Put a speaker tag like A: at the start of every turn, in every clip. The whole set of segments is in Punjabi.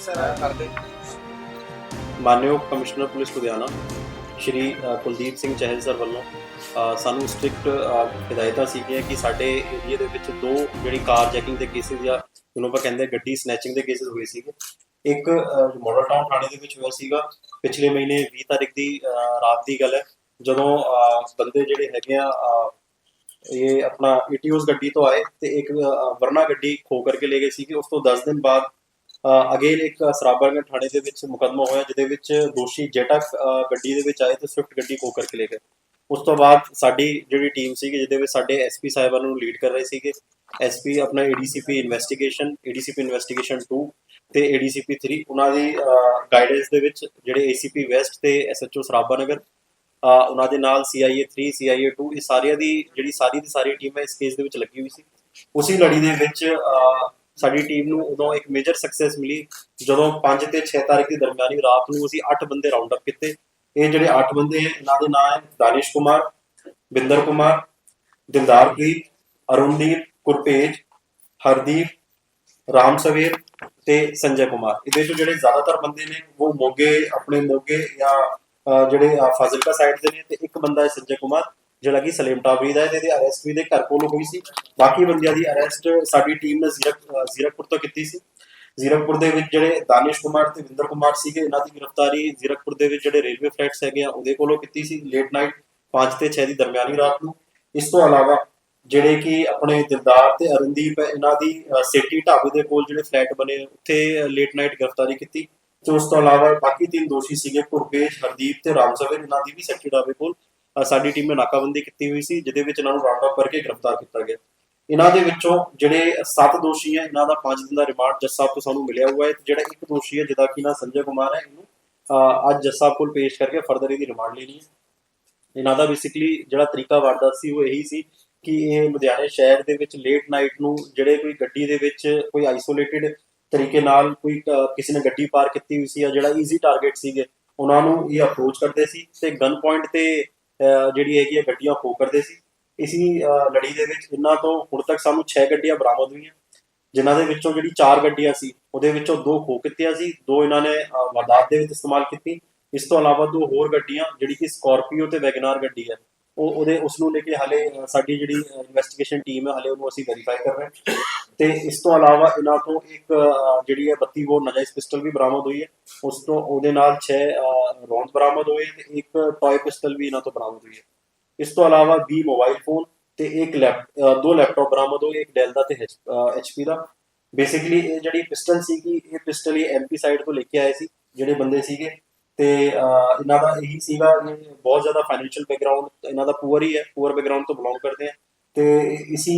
A: ਸਰ ਕਰਦੇ।
B: ਮਾਨਯੋਗ commissioner police Ludhiana Shri Kuldeep Singh Chahal sir ਵੱਲੋਂ ਸਾਨੂੰ ਸਟ੍ਰਿਕਟ ਹਦਾਇਤਾਂ ਸੀਗੀਆਂ ਕਿ ਸਾਡੇ ਏਰੀਆ ਦੇ ਵਿੱਚ ਦੋ ਜਿਹੜੀ ਕਾਰ ਜੈਕਿੰਗ ਦੇ ਕੇਸਿਸ ਜਾਂ ਜਿਹਨੂੰ ਆਪਾਂ ਕਹਿੰਦੇ ਗੱਡੀ ਸਨੈਚਿੰਗ ਦੇ ਕੇਸਿਸ ਹੋਏ ਸੀਗੇ। ਇੱਕ ਮਾਡਲ ਟਾਊਨ ਥਾਣੇ ਦੇ ਵਿੱਚ ਹੋਇਆ ਸੀਗਾ। ਪਿਛਲੇ ਮਹੀਨੇ 20 ਤਾਰੀਖ ਦੀ ਰਾਤ ਦੀ ਗੱਲ ਹੈ। ਜਦੋਂ ਅ, ਬੰਦੇ ਜਿਹੜੇ ਹੈਗੇ ਆ ਇਹ ਆਪਣਾ ਈਟੀਓਸ ਗੱਡੀ ਤੋਂ ਆਏ ਤੇ ਇੱਕ ਵਰਨਾ ਗੱਡੀ ਖੋ ਕਰਕੇ ਲੈ ਗਏ ਸੀਗੇ। ਉਸ ਤੋਂ 10 ਦਿਨ ਬਾਅਦ ਅਗੇਨ ਇੱਕ ਸਰਾਬਾਗੜ ਥਾਣੇ ਦੇ ਵਿੱਚ ਮੁਕੱਦਮਾ ਹੋਇਆ, ਜਿਹਦੇ ਵਿੱਚ ਦੋਸ਼ੀ ਜੈਟਕ ਗੱਡੀ ਦੇ ਵਿੱਚ ਆਏ ਤੇ ਸਵਿਫਟ ਗੱਡੀ ਖੋ ਕਰਕੇ ਲੈ ਗਏ। ਉਸ ਤੋਂ ਬਾਅਦ ਸਾਡੀ ਜਿਹੜੀ ਟੀਮ ਸੀਗੀ, ਜਿਹਦੇ ਵਿੱਚ ਸਾਡੇ ਐਸਪੀ ਸਾਹਿਬਾਨ ਨੂੰ ਲੀਡ ਕਰ ਰਹੇ ਸੀਗੇ ਐਸਪੀ ਆਪਣਾ ਏਡੀਸੀਪੀ ਇਨਵੈਸਟੀਗੇਸ਼ਨ ਏਡੀਸੀਪੀ ਇਨਵੈਸਟੀਗੇਸ਼ਨ 2 ਤੇ ਏਡੀਸੀਪੀ 3 ਉਹਨਾਂ ਦੀ ਗਾਈਡੈਂਸ ਦੇ ਵਿੱਚ ਜਿਹੜੇ ਏਸੀਪੀ ਵੈਸਟ ਤੇ ਐਸਐਚਓ ਸਰਾਭਾ ਨਗਰ ਉਹਨਾਂ ਦੇ ਨਾਲ ਸੀਆਈਏ 3 ਸੀਆਈਏ 2 ਇਹ ਸਾਰਿਆਂ ਦੀ ਜਿਹੜੀ ਸਾਰੀ ਦੀ ਸਾਰੀ ਟੀਮ ਹੈ, ਇਸ ਕੇਸ ਦੇ ਵਿੱਚ ਲੱਗੀ ਹੋਈ ਸੀ। ਉਸੇ ਲੜੀ ਦੇ ਵਿੱਚ ਸਾਡੀ ਟੀਮ ਨੂੰ ਉਦੋਂ ਇੱਕ ਮੇਜਰ ਸਕਸੈਸ ਮਿਲੀ, ਜਦੋਂ 5 ਤੇ 6 ਤਾਰੀਖ ਦੀ ਦਰਮਿਆਨੀ ਰਾਤ ਨੂੰ ਅਸੀਂ 8 ਬੰਦੇ ਰਾਉਂਡ ਅਪ ਕੀਤੇ। ਇਹ ਜਿਹੜੇ 8 ਬੰਦੇ ਹੈ, ਇਹਨਾਂ ਦੇ ਨਾਮ ਹੈ ਦਾਨਿਸ਼ ਕੁਮਾਰ ਬਿੰਦਰ ਕੁਮਾਰ ਦਿਲਦਾਰਪ੍ਰੀਤ ਅਰੁਣਦੀਪ ਗੁਰਪੇਜ ਹਰਦੀਪ ਰਾਮ ਸਵੇਰ ਤੇ ਸੰਜੇ ਕੁਮਾਰ ਇਹਦੇ ਚੋਂ ਜਿਹੜੇ ਜ਼ਿਆਦਾਤਰ ਬੰਦੇ ਨੇ, ਉਹ ਮੋਗੇ, ਆਪਣੇ ਮੋਗੇ ਜਾਂ ਜਿਹੜੇ ਫਾਜ਼ਿਲਕਾ ਸਾਈਡ ਦੇ ਨੇ ਤੇ ਇੱਕ ਬੰਦਾ ਹੈ ਸੰਜੇ ਕੁਮਾਰ ਜਿਹੜਾ ਕਿ ਸਲੇਮ ਟਾਬਰੀ ਦਾ ਹੈ ਅਰੈਸਟ ਵੀ ਦੇ ਘਰ ਕੋਲ ਹੋਈ ਸੀ। ਬਾਕੀ ਬੰਦਿਆਂ ਦੀ ਅਰੈਸਟ ਸਾਡੀ ਟੀਮ ਨੇ ਜ਼ੀਰਕ ਜ਼ੀਰਕਪੁਰ ਤੋਂ ਕੀਤੀ ਸੀ। ਜ਼ੀਰਕਪੁਰ ਦੇ ਵਿੱਚ ਜਿਹੜੇ ਦਾਨਿਸ਼ ਕੁਮਾਰ ਤੇ ਵਿੰਦਰ ਕੁਮਾਰ ਸੀਗੇ ਇਹਨਾਂ ਦੀ ਗ੍ਰਿਫਤਾਰੀ ਜ਼ੀਰਕਪੁਰ ਦੇ ਵਿੱਚ ਜਿਹੜੇ ਰੇਲਵੇ ਫਲੈਟਸ ਹੈਗੇ ਆ ਉਹਦੇ ਕੋਲੋਂ ਕੀਤੀ ਸੀ। ਲੇਟ ਨਾਈਟ 5 ਤੇ 6 ਦੀ ਦਰਮਿਆਨੀ ਰਾਤ ਨੂੰ। ਇਸ ਤੋਂ ਇਲਾਵਾ ਜਿਹੜੇ ਕਿ ਆਪਣੇ ਦਿਲਦਾਰ ਤੇ ਅਰਨਦੀਪ ਇਹਨਾਂ ਦੀ ਅਹ, ਸੇਠੀ ਢਾਬੇ ਦੇ ਕੋਲ ਜਿਹੜੇ ਫਲੈਟ ਬਣੇ ਉੱਥੇ ਲੇਟ ਨਾਈਟ ਗ੍ਰਿਫਤਾਰੀ ਕੀਤੀ। ਤੇ ਉਸ ਤੋਂ ਇਲਾਵਾ ਬਾਕੀ ਤਿੰਨ ਦੋਸ਼ੀ ਸੀਗੇ ਕੁਰਬੇਸ਼ ਹਰਦੀਪ ਤੇ ਰਾਮਸਵੇਰ ਇਹਨਾਂ ਦੀ ਵੀ ਸੇਠੀ ਢਾਬੇ ਕੋਲ। ਸਾਡੀ ਟੀਮ ਨੇ ਨਾਕਾਬੰਦੀ ਕੀਤੀ ਹੋਈ ਸੀ, ਜਿਹਦੇ ਵਿੱਚ ਇਹਨਾਂ ਨੂੰ ਰਾਉਂਡ ਅਪ ਕਰਕੇ ਗ੍ਰਿਫਤਾਰ ਕੀਤਾ ਗਿਆ। ਇਹਨਾਂ ਦੇ ਵਿੱਚੋਂ ਜਿਹੜੇ ਸੱਤ ਦੋਸ਼ੀ ਹੈ, ਇਹਨਾਂ ਦਾ 5 ਦਿਨ ਦਾ ਰਿਮਾਂਡ ਜੱਜ ਸਾਹਿਬ ਤੋਂ ਸਾਨੂੰ ਮਿਲਿਆ ਹੋਇਆ ਹੈ ਤੇ ਜਿਹੜਾ ਇੱਕ ਦੋਸ਼ੀ ਹੈ, ਜਿਹਦਾ ਕਿ ਨਾਂ ਸੰਜੇ ਕੁਮਾਰ ਹੈ, ਇਹਨੂੰ ਅੱਜ ਜੱਜ ਸਾਹਿਬ ਕੋਲ ਪੇਸ਼ ਕਰਕੇ ਫਰਦਰ ਇਹਦੀ ਰਿਮਾਂਡ ਲੈਣੀ ਹੈ। ਇਹਨਾਂ ਦਾ ਬੇਸਿਕਲੀ ਜਿਹੜਾ ਤਰੀਕਾ ਵਾਰਦਾਤ ਸੀ, ਉਹ ਇਹੀ ਸੀ ਕਿ ਇਹ ਲੁਧਿਆਣੇ ਸ਼ਹਿਰ ਦੇ ਵਿੱਚ ਲੇਟ ਨਾਈਟ ਨੂੰ ਜਿਹੜੇ ਕੋਈ ਗੱਡੀ ਦੇ ਵਿੱਚ ਕੋਈ ਆਈਸੋਲੇਟਿਡ ਤਰੀਕੇ ਨਾਲ ਕੋਈ ਕਿਸੇ ਨੇ ਗੱਡੀ ਪਾਰ ਕੀਤੀ ਹੋਈ ਸੀ ਜਾਂ ਜਿਹੜਾ ਈਜ਼ੀ ਟਾਰਗੇਟ ਸੀਗੇ, ਉਹਨਾਂ ਨੂੰ ਇਹ ਅਪਰੋਚ ਕਰਦੇ ਸੀ ਤੇ ਗਨ ਪੁਆਇੰਟ ਤੇ ਜਿਹੜੀ ਹੈਗੀ ਹੈ ਗੱਡੀਆਂ ਖੋ ਕਰਦੇ ਸੀ। ਇਸੀ ਲੜੀ ਦੇ ਵਿੱਚ ਇਹਨਾਂ ਤੋਂ ਹੁਣ ਤੱਕ ਸਾਨੂੰ 6 ਗੱਡੀਆਂ ਬਰਾਮਦ ਹੋਈਆਂ। ਜਿਨ੍ਹਾਂ ਦੇ ਵਿੱਚੋਂ ਜਿਹੜੀ 4 ਗੱਡੀਆਂ ਸੀ ਉਹਦੇ ਵਿੱਚੋਂ ਦੋ ਖੋ ਕੀਤੀਆਂ ਸੀ ਦੋ ਇਹਨਾਂ ਨੇ ਅਹ, ਵਾਰਦਾਤ ਦੇ ਵਿੱਚ ਇਸਤੇਮਾਲ ਕੀਤੀ। ਇਸ ਤੋਂ ਇਲਾਵਾ ਦੋ ਹੋਰ ਗੱਡੀਆਂ ਜਿਹੜੀ ਕਿ ਸਕਾਰਪੀਓ ਤੇ ਵੈਗਨਾਰ ਗੱਡੀ ਹੈ। ਉਹ ਉਹਦੇ ਉਸ ਨੂੰ ਲੈ ਕੇ ਹਾਲੇ ਸਾਡੀ ਜਿਹੜੀ ਇਨਵੈਸਟੀਗੇਸ਼ਨ ਟੀਮ ਹੈ, ਹਾਲੇ ਉਹਨੂੰ ਅਸੀਂ ਵੈਰੀਫਾਈ ਕਰ ਰਹੇ ਹਾਂ। ਤੇ ਇਸ ਤੋਂ ਇਲਾਵਾ ਇਹਨਾਂ ਤੋਂ ਇੱਕ ਜਿਹੜੀ ਹੈ 32 ਬੋਰ ਨਜਾਇਜ਼ ਪਿਸਟਲ ਵੀ ਬਰਾਮਦ ਹੋਈ ਹੈ। ਉਸ ਤੋਂ, ਉਹਦੇ ਨਾਲ 6 ਰੌਂਦ ਬਰਾਮਦ ਹੋਏ ਤੇ ਇੱਕ ਟੌਏ ਪਿਸਟਲ ਵੀ ਇਹਨਾਂ ਤੋਂ ਬਰਾਮਦ ਹੋਈ ਹੈ। ਇਸ ਤੋਂ ਇਲਾਵਾ 20 ਮੋਬਾਈਲ ਫੋਨ ਤੇ ਇੱਕ ਲੈਪ ਦੋ ਲੈਪਟਾਪ ਬਰਾਮਦ ਹੋਏ, ਇੱਕ ਡੈਲ ਦਾ ਤੇ ਐਚਪੀ ਦਾ। ਬੇਸਿਕਲੀ ਇਹ ਜਿਹੜੀ ਪਿਸਟਲ ਸੀਗੀ, ਇਹ ਪਿਸਟਲ ਇਹ ਐਮਪੀ ਸਾਈਡ ਤੋਂ ਲੈ ਕੇ ਆਏ ਸੀ, ਜਿਹੜੇ ਬੰਦੇ ਸੀਗੇ। ਤੇ ਇਹਨਾਂ ਦਾ ਇਹੀ ਸੀਗਾ ਇਹ ਬਹੁਤ ਜ਼ਿਆਦਾ ਫਾਈਨੈਂਸ਼ੀਅਲ ਬੈਕਗ੍ਰਾਉਂਡ ਇਹਨਾਂ ਦਾ ਪੂਅਰ ਹੀ ਹੈ ਪੂਅਰ ਬੈਕਗ੍ਰਾਉਂਡ ਤੋਂ ਬਿਲੋਂਗ ਕਰਦੇ ਆ। ਤੇ ਇਸੀ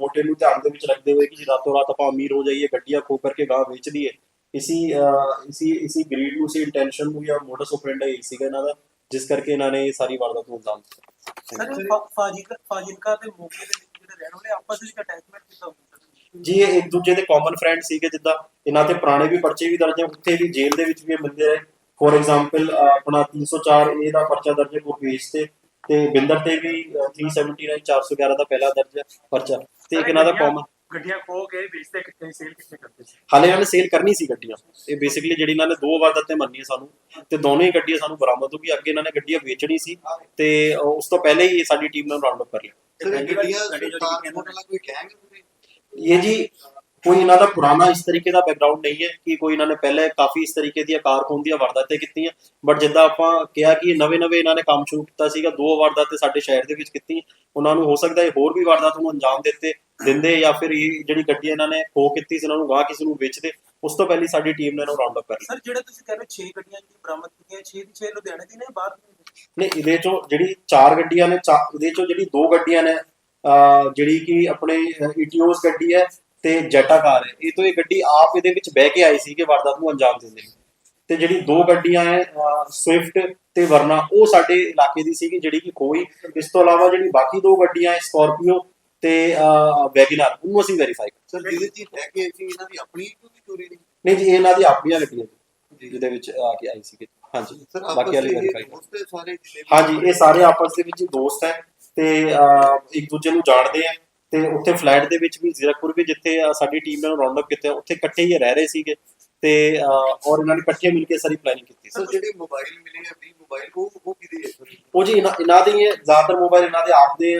B: ਮੋਟੇ ਨੂੰ ਧਿਆਨ ਦੇ ਵਿੱਚ ਰੱਖਦੇ ਹੋਏ ਕਿ ਰਾਤੋਂ ਰਾਤ ਆਪਾਂ ਅਮੀਰ ਹੋ ਜਾਈਏ ਗੱਡੀਆਂ ਖੋ ਕਰਕੇ ਗਾਂ ਵੇਚ ਦਈਏ ਇਸੀ ਇਸੀ ਇਸੀ ਗ੍ਰੀਡ ਨੂੰ ਸੀ ਇੰਟੈਂਸ਼ਨ ਨੂੰ ਜਾਂ ਮੋਟਸ ਆਪਰੈਂਡਾ ਹੀ ਸੀਗਾ ਇਹਨਾਂ ਦਾ ਜਿਸ ਕਰਕੇ ਇਹਨਾਂ ਨੇ ਇਹ ਸਾਰੀ ਵਾਰਦਾਤ ਨੂੰ ਅੰਜਾਮ ਦਿੱਤਾ।
A: ਸਰ ਫਾਜ਼ਿਲਕਾ ਫਾਜ਼ਿਲਕਾ ਤੇ ਮੋਗੇ ਦੇ ਵਿੱਚ ਜਿਹੜੇ ਰਹਿਣ ਵਾਲੇ ਆਪਸ ਵਿੱਚ ਅਟੈਚਮੈਂਟ ਕਿੱਦਾਂ
B: ਜੀ ਇਹ ਇੱਕ ਦੂਜੇ ਦੇ ਕਾਮਨ ਫਰੈਂਡ ਸੀਗੇ ਜਿੱਦਾਂ ਇਹਨਾਂ ਤੇ ਪੁਰਾਣੇ ਵੀ ਪਰਚੇ ਵੀ ਦਰਜ ਹੈ ਉੱਥੇ ਵੀ ਜੇਲ੍ਹ ਦੇ ਵਿੱਚ ਵੀ ਇਹ ਮਿਲਦੇ ਰਹੇ। ਫੋਰ ਐਗਜ਼ਾਮਪਲ ਆਪਣਾ 304 ਏ ਦਾ ਪਰਚਾ ਦਰਜ ਹੈ ਗੁਰਪੇਸ਼ ਤੇ ਤੇ ਬਿੰਦਰ ਤੇ ਵੀ ਅਹ, 379 411 ਦਾ ਪਹਿਲਾ ਦਰਜ ਹੈ ਪਰਚਾ। ਤੇ ਇੱਕ ਇਹਨਾਂ ਦਾ ਕਾਮਨ
A: ਗੱਡੀਆਂ ਖੋ ਕੇ ਵੇਚਦੇ ਕਿੱਥੇ ਸੇਲ ਕਿੱਥੇ ਕਰਦੇ ਸੀ?
B: ਹਾਲੇ ਇਹਨਾਂ ਨੇ ਸੇਲ ਕਰਨੀ ਸੀ ਗੱਡੀਆਂ। ਇਹ ਬੇਸਿਕਲੀ ਜਿਹੜੀ ਇਹਨਾਂ ਨੇ ਦੋ ਵਾਰਦਾਤਾਂ ਮੰਨੀਆਂ ਸਾਨੂੰ ਤੇ ਦੋਨੋਂ ਹੀ ਗੱਡੀਆਂ ਸਾਨੂੰ ਬਰਾਮਦ ਹੋ ਗਈ। ਅੱਗੇ ਇਹਨਾਂ ਨੇ ਗੱਡੀਆਂ ਵੇਚਣੀ ਸੀ ਤੇ ਉਸ ਤੋਂ ਪਹਿਲੇ ਹੀ ਸਾਡੀ ਟੀਮ ਨੇ ਰਾਉਂਡ ਅਪ ਕਰ ਲਿਆ
C: ਗੱਡੀਆਂ ਕੋਈ ਗੈਂਗ ਕੋਈ
B: ਇਹ ਜੀ ਕੋਈ ਇਹਨਾਂ ਦਾ ਪੁਰਾਣਾ ਇਸ ਤਰੀਕੇ ਦਾ ਬੈਕਗ੍ਰਾਉਂਡ ਨਹੀਂ ਹੈ ਕਿ ਕੋਈ ਇਹਨਾਂ ਨੇ ਪਹਿਲੇ ਕਾਫੀ ਇਸ ਤਰੀਕੇ ਦੀਆਂ ਕਾਰਕੁਨ ਦੀਆਂ ਵਾਰਦਾਤਾਂ ਕੀਤੀਆਂ। ਬਟ ਜਿੱਦਾਂ ਆਪਾਂ ਕਿਹਾ ਕਿ ਨਵੇਂ ਨਵੇਂ ਇਹਨਾਂ ਨੇ ਕੰਮ ਸ਼ੁਰੂ ਕੀਤਾ ਸੀਗਾ ਦੋ ਵਾਰਦਾਤਾਂ ਸਾਡੇ ਸ਼ਹਿਰ ਦੇ ਵਿੱਚ ਕੀਤੀ ਉਹਨਾਂ ਨੂੰ ਹੋ ਸਕਦਾ ਹੈ ਹੋਰ ਵੀ ਵਾਰਦਾਤ ਨੂੰ ਅੰਜਾਮ ਦਿੱਤੇ ਦਿੰਦੇ ਜਾਂ ਫਿਰ ਇਹ ਜਿਹੜੀ ਗੱਡੀ ਇਹਨਾਂ ਨੇ ਖੋ ਕੀਤੀ ਸੀ ਇਹਨਾਂ ਨੂੰ ਗਾਹ ਕਿਸੇ ਨੂੰ ਵੇਚਦੇ ਉਸ ਤੋਂ ਪਹਿਲੀ ਸਾਡੀ ਟੀਮ ਨੇ ਇਹਨੂੰ ਰਾਉਂਡ ਅਪ ਕਰ ਲਿਆ।
A: ਸਰ ਜਿਹੜੇ ਤੁਸੀਂ ਕਹਿੰਦੇ 6 ਗੱਡੀਆਂ ਜਿਹੜੀ ਬਰਾਮਦ ਕੀਤੀਆਂ 6 ਦੀ 6 ਲੁਧਿਆਣੇ ਦੀ ਨੇ ਬਾਹਰ?
B: ਨਹੀਂ ਇਹਦੇ ਚੋਂ ਜਿਹੜੀ ਚਾਰ ਗੱਡੀਆਂ ਨੇ ਇਹਦੇ ਚੋਂ ਜਿਹੜੀ ਦੋ ਗੱਡੀਆਂ ਨੇ ਜਿਹੜੀ ਕਿ ਆਪਣੇ ਈਟੀਓਸ ਗੱਡੀ ਹੈ ਤੇ ਜੈਟਾ ਕਾਰ ਹੈ। ਇਹ ਤੋਂ ਇਹ ਗੱਡੀ ਆਪ ਇਹਦੇ ਵਿੱਚ ਬਹਿ ਕੇ ਆਈ ਸੀ ਕਿ ਵਾਰਦਾਤ ਨੂੰ ਅੰਜਾਮ ਦਿੰਦੇ ਨੇ ਤੇ ਜਿਹੜੀ ਦੋ ਗੱਡੀਆਂ ਹੈ ਸਵਿਫਟ ਤੇ ਵਰਨਾ ਉਹ ਸਾਡੇ ਇਲਾਕੇ ਦੀ ਸੀਗੀ ਜਿਹੜੀ ਕਿ ਖੋਈ ਇਸ ਤੋਂ ਇਲਾਵਾ ਜਿਹੜੀ ਬਾਕੀ ਦੋ ਗੱਡੀਆਂ ਹੈ ਸਕਾਰਪੀਓ ਤੇ ਵੈਗਨਰ ਉਹਨੂੰ ਅਸੀਂ ਵੈਰੀਫਾਈ
C: ਸਰ ਜਿਹਦੇ ਚ ਲੈ ਕੇ ਸੀ ਇਹਨਾਂ ਦੀ ਆਪਣੀ ਕੋਈ ਚੋਰੀ ਨਹੀਂ
B: ਨਹੀਂ ਜੀ ਇਹ ਇਹਨਾਂ ਦੀ ਆਪਣੀਆਂ ਗੱਡੀਆਂ ਜੀ। ਜਿਹਦੇ ਵਿੱਚ ਆ ਕੇ ਆਈ ਸੀਗੀ। ਹਾਂਜੀ ਬਾਕੀ ਵਾਲੀ ਵੈਰੀਫਾਈ ਹਾਂਜੀ ਇਹ ਸਾਰੇ ਆਪਸ ਦੇ ਵਿੱਚ ਦੋਸਤ ਹੈ ਤੇ ਇੱਕ ਦੂਜੇ ਨੂੰ ਜਾਣਦੇ ਆ ਤੇ ਉੱਥੇ ਫਲੈਟ ਦੇ ਵਿੱਚ ਵੀ ਜ਼ੀਰਕਪੁਰ ਵੀ ਜਿੱਥੇ ਸਾਡੀ ਟੀਮ ਨੇ ਰਾਉਂਡ ਅਪ ਕੀਤਾ ਉੱਥੇ ਇਕੱਠੇ ਹੀ ਰਹਿ ਰਹੇ ਸੀਗੇ ਤੇ ਔਰ ਇਹਨਾਂ ਨੇ ਇਕੱਠੇ ਮਿਲ ਕੇ ਸਾਰੀ ਪਲੈਨਿੰਗ ਕੀਤੀ ਸੀ।
C: ਸਰ ਜਿਹੜੇ ਮੋਬਾਈਲ ਮਿਲੇ ਆ 20 ਮੋਬਾਈਲ ਉਹ ਉਹ ਕਿਹਦੇ ਹੈ
B: ਉਹ ਜੀ ਇਹਨਾਂ ਦੇ ਜ਼ਿਆਦਾਤਰ ਮੋਬਾਈਲ ਇਹਨਾਂ ਦੇ ਆਪ ਦੇ।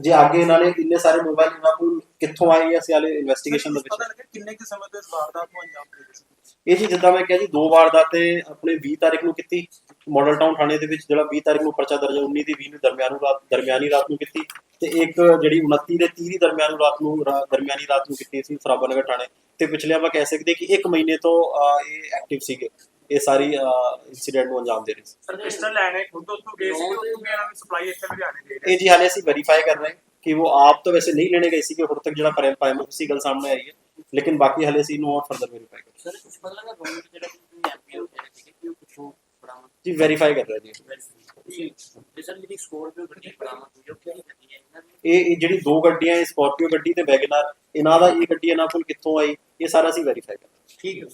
B: ਜੇ ਅੱਗੇ ਇਹਨਾਂ ਨੇ ਇੰਨੇ ਸਾਰੇ ਮੋਬਾਈਲ ਇਹਨਾਂ ਕੋਲ ਕਿੱਥੋਂ ਆਏ ਅਸੀਂ ਹਾਲੇ ਇਨਵੈਸਟੀਗੇਸ਼ਨ ਦੇ
A: ਪਤਾ
B: ਵਿੱਚ
A: ਲੱਗਿਆ ਕਿੰਨੇ ਕੁ ਸਮੇਂ ਤੋਂ ਇਸ ਵਾਰਦਾਤ ਨੂੰ ਅੰਜਾਮ ਦੇ ਸੀ।
B: ਇਹ ਜੀ ਜਿੱਦਾਂ ਮੈਂ ਕਿਹਾ ਜੀ ਦੋ ਵਾਰਦਾਤੇ ਆਪਣੇ 20 ਤਾਰੀਖ ਨੂੰ ਕੀਤੀ। ਮਾਡਲ ਟਾਊਨ ਥਾਣੇ ਦੇ ਵਿੱਚ ਜਿਹੜਾ 20 ਤਾਰੀਖ ਨੂੰ ਪਰਚਾ ਦਰਜ ਹੈ 19 ਦੀ 20 ਨੂੰ ਦਰਮਿਆਨੂੰ ਰਾਤ ਦਰਮਿਆਨੀ ਰਾਤ ਨੂੰ ਕੀਤੀ ਤੇ ਇੱਕ ਜਿਹੜੀ 29 ਦੇ 30 ਦੀ ਦਰਮਿਆਨੂੰ ਰਾਤ ਨੂੰ ਦਰਮਿਆਨੀ ਰਾਤ ਨੂੰ ਕੀਤੀ ਸੀ ਸਰਾਭਾਨਗਰ ਥਾਣੇ ਤੇ ਪਿਛਲੇ ਆਪਾਂ ਕਹਿ ਸਕਦੇ ਕਿ ਇੱਕ ਮਹੀਨੇ ਤੋਂ ਇਹ ਐਕਟਿਵ ਸੀਗੇ। ਇਹ ਸਾਰੀ ਇਨਸੀਡੈਂਟ ਨੂੰ ਅੰਜਾਮ ਦੇ ਰਹੇ ਸੀ।
D: ਸਰ ਪਿਸਟਲ ਲੈਣੇ ਖੁਦ ਉੱਥੋਂ ਗਏ ਸੀ ਉੱਥੋਂ ਨੂੰ ਸਪਲਾਈ ਇੱਥੇ ਲੁਧਿਆਣੇ ਦੇ ਰਹੇ
B: ਇਹ ਜੀ ਹਾਲੇ ਅਸੀਂ ਵੈਰੀਫਾਈ ਕਰ ਰਹੇ ਹਾਂ ਕਿ ਉਹ ਆਪ ਤਾਂ ਵੈਸੇ ਨਹੀਂ ਲੈਣੇ ਗਏ ਸੀ ਕਿ ਹੁਣ ਤੱਕ ਜਿਹੜਾ ਪ੍ਰਾਈਮ ਸੀ ਗੱਲ ਸਾਹਮਣੇ ਆਈ ਹੈ। ਲੇਕਿਨ ਬਾਕੀ ਹਾਲੇ ਅਸੀਂ ਇਹਨੂੰ ਹੋਰ ਫਰਦਰ ਵੈਰੀਫਾਈ ਕਰ
E: ਸਰ ਕੁਝ ਪਤਾ ਲੱਗਾ ਗਵਰਨਮੈਂਟ ਜਿਹੜਾ ਕਿ ਐਮਪੀ ਹੋ ਗਿਆ ਠੀਕ ਹੈ ਕਿ
B: ਜੀ ਵੈਰੀਫਾਈ ਕਰ ਰਹੇ ਜੀ।
E: ਜਿਹੜੀ ਸਕੋਰਪੀਓ ਗੱਡੀ ਬਰਾਮਦ ਹੋਈ ਉਹ ਕਿਹੜੀ ਗੱਡੀ ਹੈ? ਇਹਨਾਂ ਦੀ?
B: ਇਹ ਇਹ ਜਿਹੜੀ ਦੋ ਗੱਡੀਆਂ ਇਹ ਸਕਾਰਪੀਓ ਗੱਡੀ ਤੇ ਵੈਗਨਰ ਇਹਨਾਂ ਦਾ ਇਹ ਗੱਡੀ ਇਹਨਾਂ ਕੋਲ ਕਿੱਥੋਂ ਆਈ ਇਹ ਸਾਰਾ ਅਸੀਂ ਵੈਰੀਫਾਈ ਕਰ
A: ਠੀਕ ਹੈ